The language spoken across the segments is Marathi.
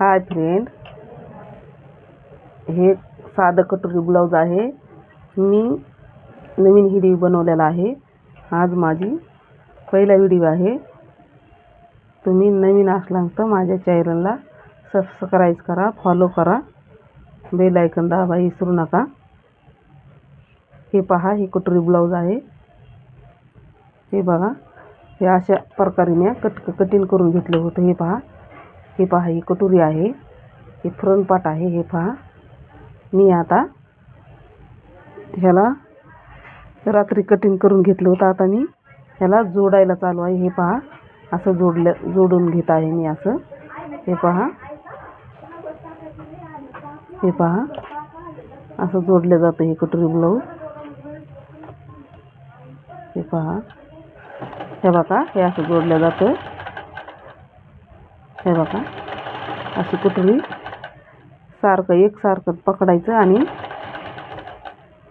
हाय फ्रेंड हे साधं कटोरी ब्लाऊज आहे. मी नवीन व्हिडिओ बनवलेला आहे. आज माझी पहिला व्हिडिओ आहे. तुम्ही नवीन असलात तर माझ्या चॅनलला सबस्क्राईब करा फॉलो करा. बेल आयकन दाबा विसरू नका. हे पहा हे कटोरी ब्लाऊज आहे. हे बघा हे अशा प्रकारे मी कट कटिंग करून घेतलं होतं. हे पहा. हे पहा ही कटोरी आहे. हे फ्रंटपाट आहे हे पहा. मी आता ह्याला रात्री कटिंग करून घेतलं होतं. आता मी ह्याला जोडायला चालू आहे. हे पहा असं जोडलं जोडून घेत आहे मी असं. हे पहा. हे पहा. असं जोडलं जातं हे कटोरी ब्लाऊज हे पहा. हे बघा हे असं जोडलं जातं. हे बघा. अशी कुठली सारखं एकसारखं पकडायचं आणि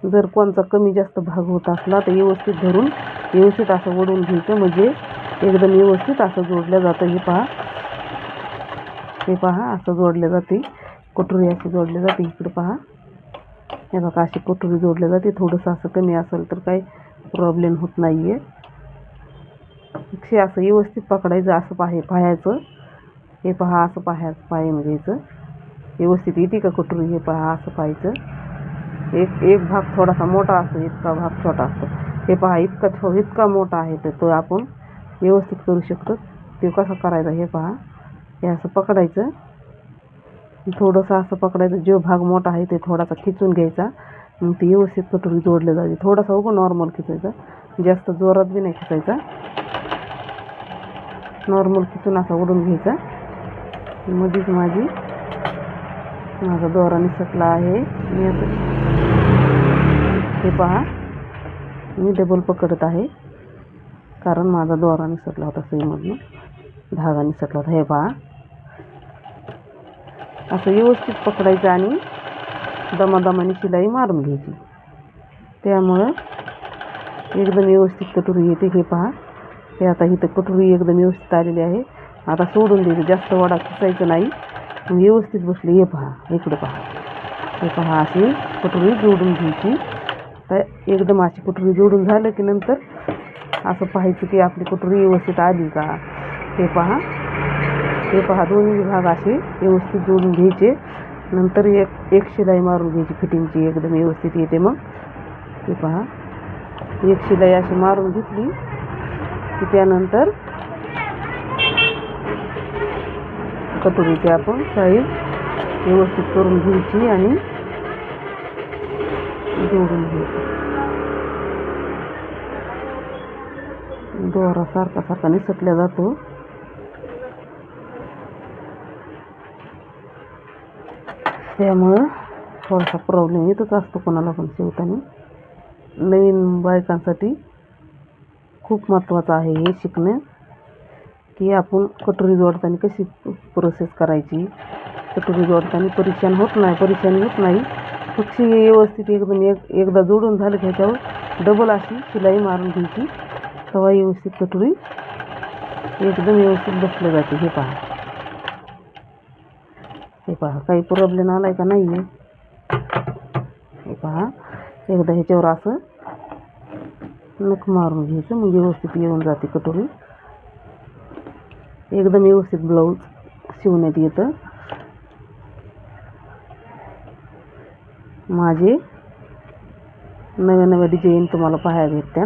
जर कोणचा कमी जास्त भाग होत असला तर व्यवस्थित धरून व्यवस्थित असं ओढून घ्यायचं. म्हणजे एकदम व्यवस्थित असं जोडलं जातं. हे पहा. हे पहा असं जोडलं जाते. कटोरी अशी जोडली जाते? इकडं पहा. हे बघा अशी कटोरी जोडली जाते. थोडंसं असं कमी असेल तर काही प्रॉब्लेम होत नाही आहे असं व्यवस्थित पकडायचं असं पाहे पाहायचं. हे पहा असं पाहाय पाहून घ्यायचं व्यवस्थित येते का कटोरी हे पहा असं पाहायचं? एक एक भाग थोडासा मोठा असतो इतका भाग छोटा असतो. हे पहा इतका छो इतका मोठा आहे तर तो आपण व्यवस्थित करू शकतो. ते कसं करायचं हे पहा. हे असं पकडायचं. थोडंसं असं पकडायचं. जो भाग मोठा आहे ते थोडासा खिचून घ्यायचा. मग ते व्यवस्थित कटोरी जोडलं जायचे थोडासा उगं नॉर्मल खिचायचा. जास्त जोरात बी नाही खिचायचा. नॉर्मल खिचून असा ओढून घ्यायचा. मध्येच माझी माझा दोरा निसटला आहे. मी असं हे पहा मी डबल पकडत आहे. कारण माझा दोरा निसटला होता सुईमधनं धागा निसटला होता. हे पहा. असं व्यवस्थित पकडायचं आणि दमादमाने शिलाई मारून घ्यायची. त्यामुळं एकदम व्यवस्थित कटोरी येते. हे पहा. हे आता इथं कटोरी एकदम व्यवस्थित आलेली आहे. आता सोडून द्यायचं जास्त वडा खिचायचं नाही. व्यवस्थित बसली हे पहा इकडं पहा. हे पहा अशी कटोरी जोडून घ्यायची. तर एकदम अशी कटोरी जोडून झालं की नंतर असं पाहायचं की आपली कटोरी व्यवस्थित आली का. हे पहा. हे पहा दोन्ही भाग असे व्यवस्थित जोडून घ्यायचे. नंतर एक एक शिलाई मारून घ्यायची फिटिंगची एकदम व्यवस्थित येते मग. हे पहा. एक शिलाई अशी मारून घेतली की त्यानंतर कटोरीची आपण साईज व्यवस्थित करून घ्यायची आणि जोडून घ्यायची. दोरा सारखा सारखा निसटल्या जातो. त्यामुळं थोडासा प्रॉब्लेम येतच असतो कोणाला पण शिवताना. नवीन बायकांसाठी खूप महत्त्वाचं आहे हे शिकणं. की आपण कटोरी जोडताना कशी प्रोसेस करायची? कटोरी जोडताना परेशान होत नाही परेशानी होत नाही. पक्षी व्यवस्थित एकदम एक एकदा जोडून झालं की ह्याच्यावर डबल अशी शिलाई मारून घ्यायची. तेव्हा व्यवस्थित कटोरी एकदम व्यवस्थित बसलं जाते. हे पहा. हे पहा काही प्रॉब्लेम आला आहे का नाही आहे हे पहा एकदा ह्याच्यावर असं नख मारून घ्यायचं म्हणजे व्यवस्थित येऊन जाते कटोरी. एकदम व्यवस्थित ब्लाऊज शिवण्यात येतं माझे नव्या नव्या डिझाईन तुम्हाला पाहायला भेटत्या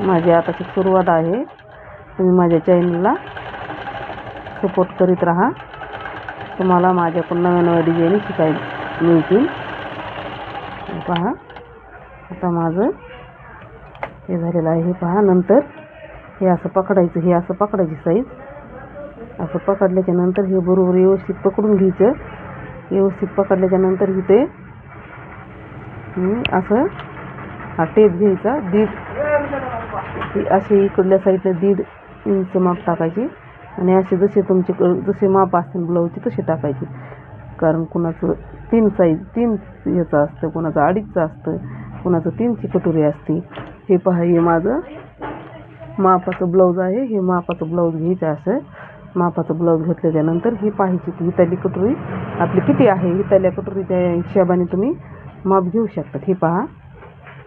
माझी आताची सुरुवात आहे तुम्ही माझ्या चॅनलला सपोर्ट करीत राहा तुम्हाला माझ्याकडून नव्या नव्या डिझाईन शिकायला मिळतील पहा आता माझं हे झालेलं आहे हे पहा नंतर हे असं पकडायचं हे असं पकडायची साईज. असं पकडल्याच्या नंतर हे बरोबर व्यवस्थित पकडून घ्यायचं. व्यवस्थित पकडल्याच्या नंतर इथे असं हा टेप घ्यायचा दीड. असे इकडल्या साईडला दीड इंच माप टाकायची. आणि असे जसे तुमचे जसे माप असतील ब्लाऊजचे तसे टाकायचे. कारण कुणाचं तीन साईज तीन याचं असतं कुणाचं अडीचचं असतं कुणाचं तीनची कटोरी असते. हे पहा हे माझं मापाचं ब्लाऊज आहे हे मापाचं ब्लाऊज घ्यायचं असं. मापाचा ब्लाऊज घेतल्याच्यानंतर ही पाहायची की इथली कटोरी आपली किती आहे? इथल्या कटोरीच्या हिशोबाने तुम्ही माप घेऊ शकतात हे पहा.